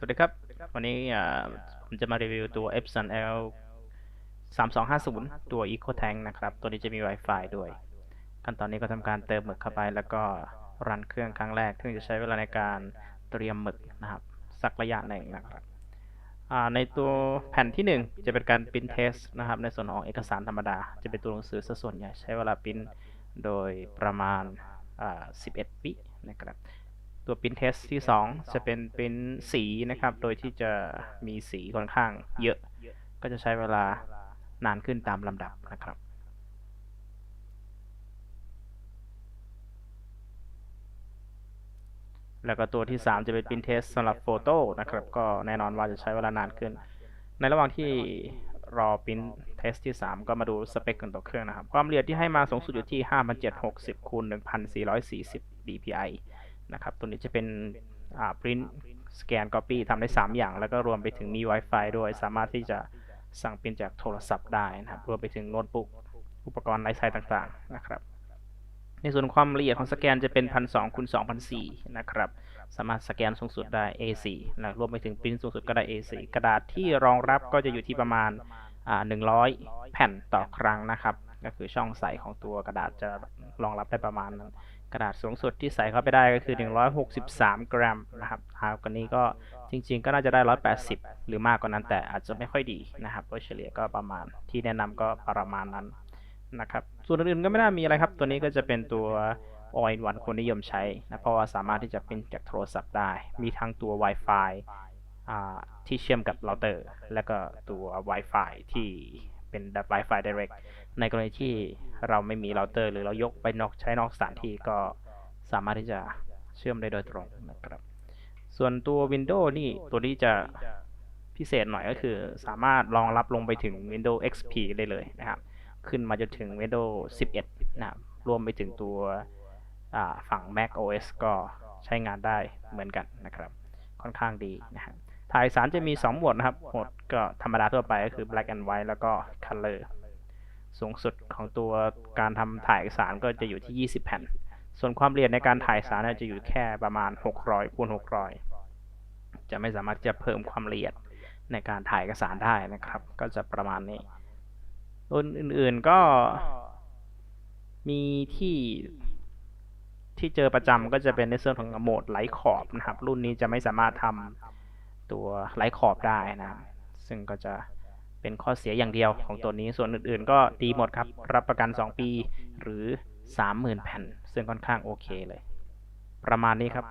สวัสดีครับ วันนี้อ่าผมจะมารีวิวตัว Epson L 3250 ตัว Eco Tank นะครับ ตัวนี้จะมี Wi-Fi ด้วย ขั้นตอนนี้ก็ทำการเติมหมึกเข้าไป แล้วก็รันเครื่องครั้งแรก ซึ่งจะใช้เวลาในการเตรียมหมึกนะครับ สักระยะหนึ่งนะครับอ่าในตัวแผ่นที่ 1 จะเป็นการพิมพ์เทสนะครับ ในส่วนของเอกสารธรรมดา จะเป็นตัวหนังสือซะส่วนใหญ่ใช้เวลาพิมพ์โดยประมาณอ่า11วินะครับ ตัวปริ้นเทสที่ 2 จะเป็นปริ้นสีนะครับ โดยที่จะมีสีค่อนข้างเยอะ ก็จะใช้เวลานานขึ้นตามลำดับนะครับแล้วก็ตัวที่ 3 จะเป็นปริ้นเทสสำหรับโฟโต้นะครับ ก็แน่นอนว่าจะใช้เวลานานขึ้น ในระหว่างที่รอปริ้นเทสที่ 3 ก็มาดูสเปคกันต่อเครื่องนะครับ ความละเอียดที่ให้มาสูงสุดอยู่ที่ 5760คูณ1440 dpi นะครับ ตัวนี้จะเป็นอ่า print scan copy ทำได้ 3 อย่าง แล้วก็รวมไปถึงมี Wi-Fi ด้วยสามารถที่จะสั่งปริ้นจากโทรศัพท์ได้นะครับ รวมไปถึงโน้ตบุ๊กอุปกรณ์ไร้สายต่างๆนะครับ ในส่วนความละเอียดของสแกนจะเป็น 1,200คูณ2,004นะครับ สามารถสแกนสูงสุดได้ A4 นะรวมไปถึงปริ้นสูงสุดก็ได้ A4 กระดาษที่รองรับก็จะอยู่ที่ประมาณอ่า100 แผ่นต่อครั้งนะครับ ก็คือช่องใสของตัวกระดาษจะ รองรับได้ประมาณนั้นกระดาษสูงสุดที่ใส่เข้าไปได้ก็คือ 163 กรัมนะครับหากกว่านี้ก็จริง ๆ ก็น่าจะได้ 180 หรือมากกว่านั้นแต่อาจจะไม่ค่อยดีนะครับโดยเฉลี่ยก็ประมาณที่แนะนำก็ประมาณนั้นนะครับ ส่วนอื่นๆก็ไม่น่ามีอะไรครับ ตัวนี้ก็จะเป็นตัว All in One คนนิยมใช้นะเพราะว่าสามารถที่จะเป็นจากโทรศัพท์ได้ มีทั้งตัว Wi-Fi อ่าที่เชื่อมกับเราเตอร์ แล้วก็ตัว Wi-Fi ที่ เป็น Wi-Fi Direct ในกรณีที่เราไม่มีเราเตอร์หรือเรายกไปนอกใช้นอกสถานที่ก็สามารถที่จะเชื่อมได้โดยตรงนะครับ ส่วนตัว Windows นี่ตัวนี้จะพิเศษหน่อยก็คือสามารถรองรับลงไปถึง Windows XP ได้เลยนะครับ ขึ้นมาจนถึง Windows 11 นะครับ รวมไปถึงตัวฝั่ง Mac OS ก็ใช้งานได้เหมือนกันนะครับ ค่อนข้างดีนะครับ ถ่ายสารจะมี 2 โหมดนะครับ โหมดก็ธรรมดาทั่วไปก็คือ black and white แล้วก็ color สูงสุดของตัวการทำถ่ายเอกสารก็จะอยู่ที่ 20 แผ่น ส่วนความละเอียดในการถ่ายสารเนี่ยจะอยู่แค่ประมาณ 600คูณ600 จะไม่สามารถจะเพิ่มความละเอียดในการถ่ายเอกสารได้นะครับ ก็จะประมาณนี้รุ่นอื่นๆก็มีที่ที่เจอประจำก็จะเป็นในส่วนของโหมดไร้ขอบนะครับ รุ่นนี้จะไม่สามารถทำ ตัวไร้ขอบได้นะซึ่งก็จะเป็นข้อเสียอย่างเดียวของตัวนี้ส่วนอื่นๆ ก็ดีหมดครับ รับประกัน 2 ปีหรือ 30,000 แผ่น ซึ่งค่อนข้างโอเคเลย ประมาณนี้ครับ